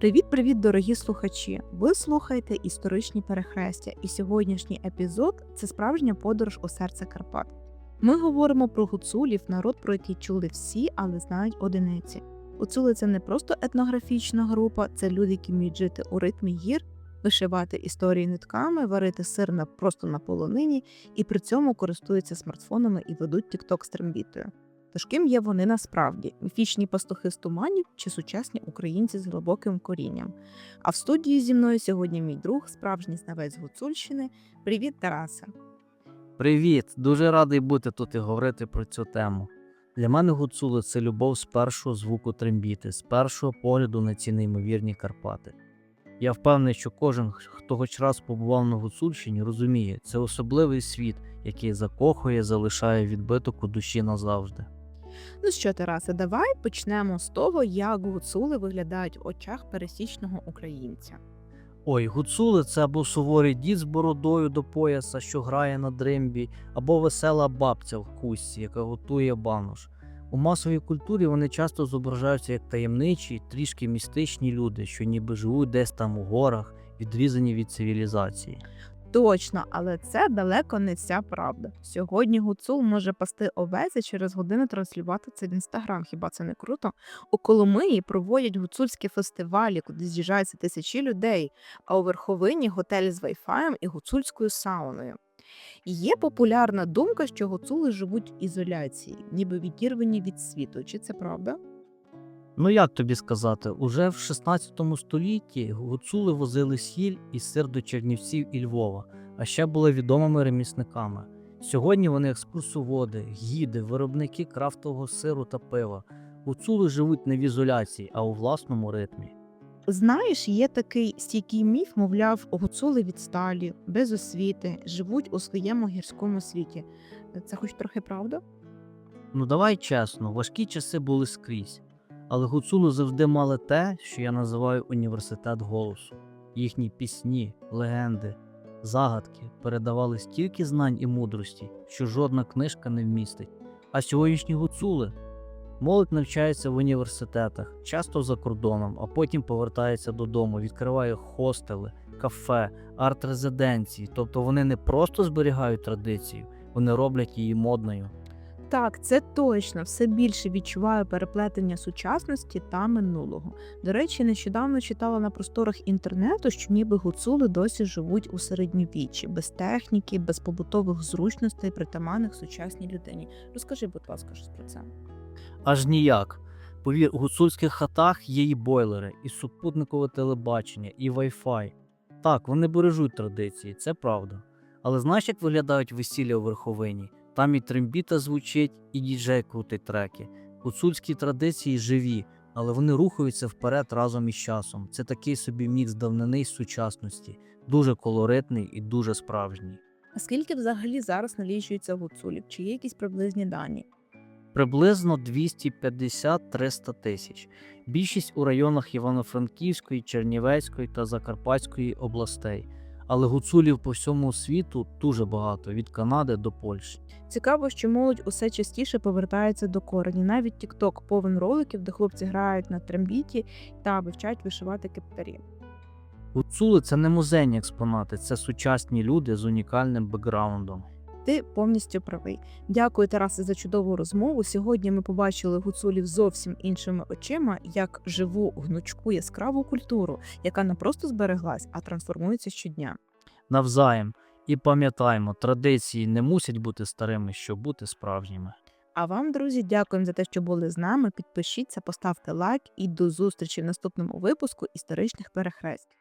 Привіт-привіт, дорогі слухачі! Ви слухаєте історичні перехрестя, і сьогоднішній епізод це справжня подорож у серце Карпат. Ми говоримо про гуцулів, народ, про який чули всі, але знають одиниці. Гуцули це не просто етнографічна група, це люди, які вміють жити у ритмі гір, вишивати історії нитками, варити сир на просто на полонині і при цьому користуються смартфонами і ведуть тікток з трембітою. Тож ким є вони насправді міфічні пастухи з туманів чи сучасні українці з глибоким корінням? А в студії зі мною сьогодні мій друг, справжній знавець Гуцульщини. Привіт, Тарасе! Привіт! Дуже радий бути тут і говорити про цю тему. Для мене гуцули це любов з першого звуку трембіти, з першого погляду на ці неймовірні Карпати. Я впевнений, що кожен, хто хоч раз побував на Гуцульщині, розуміє, це особливий світ, який закохує, залишає відбиток у душі назавжди. Ну що, Тарасе, давай почнемо з того, як гуцули виглядають в очах пересічного українця. Ой, гуцули це або суворий дід з бородою до пояса, що грає на дримбі, або весела бабця в кусці, яка готує банош. У масовій культурі вони часто зображаються як таємничі, трішки містичні люди, що ніби живуть десь там у горах, відрізані від цивілізації. Точно, але це далеко не вся правда. Сьогодні гуцул може пасти овець і через годину транслювати це в інстаграм. Хіба це не круто? У Коломиї проводять гуцульські фестивалі, куди з'їжджаються тисячі людей. А у верховині готель з вайфаєм і гуцульською сауною. Є популярна думка, що гуцули живуть в ізоляції, ніби відірвані від світу. Чи це правда? Ну як тобі сказати, уже в 16 столітті гуцули возили сіль і сир до Чернівців і Львова, а ще були відомими ремісниками. Сьогодні вони екскурсоводи, гіди, виробники крафтового сиру та пива. Гуцули живуть не в ізоляції, а у власному ритмі. Знаєш, є такий стійкий міф, мовляв, гуцули відсталі, без освіти, живуть у своєму гірському світі. Це хоч трохи правда? Ну давай чесно, важкі часи були скрізь. Але гуцули завжди мали те, що я називаю університет голосу. Їхні пісні, легенди, загадки передавали стільки знань і мудрості, що жодна книжка не вмістить. А сьогоднішні гуцули молодь навчається в університетах, часто за кордоном, а потім повертається додому, відкриває хостели, кафе, арт-резиденції. Тобто вони не просто зберігають традицію, вони роблять її модною. Так, це точно все більше відчуваю переплетення сучасності та минулого. До речі, нещодавно читала на просторах інтернету, що ніби гуцули досі живуть у середньовіччі, без техніки, без побутових зручностей, притаманних сучасній людині. Розкажи, будь ласка, щось про це. Аж ніяк. Повір, у гуцульських хатах є і бойлери, і супутникове телебачення, і Wi-Fi. Так, вони бережуть традиції, це правда. Але знаєш, як виглядають весілля у верховині? Там і трембіта звучить, і діджей крутить треки. Гуцульські традиції живі, але вони рухаються вперед разом із часом. Це такий собі мікс давнини й сучасності, дуже колоритний і дуже справжній. А скільки взагалі зараз налічується гуцулів? Чи є якісь приблизні дані? Приблизно 250-300 тисяч. Більшість у районах Івано-Франківської, Чернівецької та Закарпатської областей. Але гуцулів по всьому світу дуже багато від Канади до Польщі. Цікаво, що молодь усе частіше повертається до корені. Навіть TikTok повен роликів, де хлопці грають на трембіті та вивчають вишивати кептарі. Гуцули це не музейні експонати, це сучасні люди з унікальним бекграундом. Ти повністю правий. Дякую, Тарасе, за чудову розмову. Сьогодні ми побачили гуцулів зовсім іншими очима, як живу гнучку яскраву культуру, яка не просто збереглась, а трансформується щодня. Навзаєм. І пам'ятаємо, традиції не мусять бути старими, щоб бути справжніми. А вам, друзі, дякуємо за те, що були з нами. Підпишіться, поставте лайк і до зустрічі в наступному випуску історичних перехресть.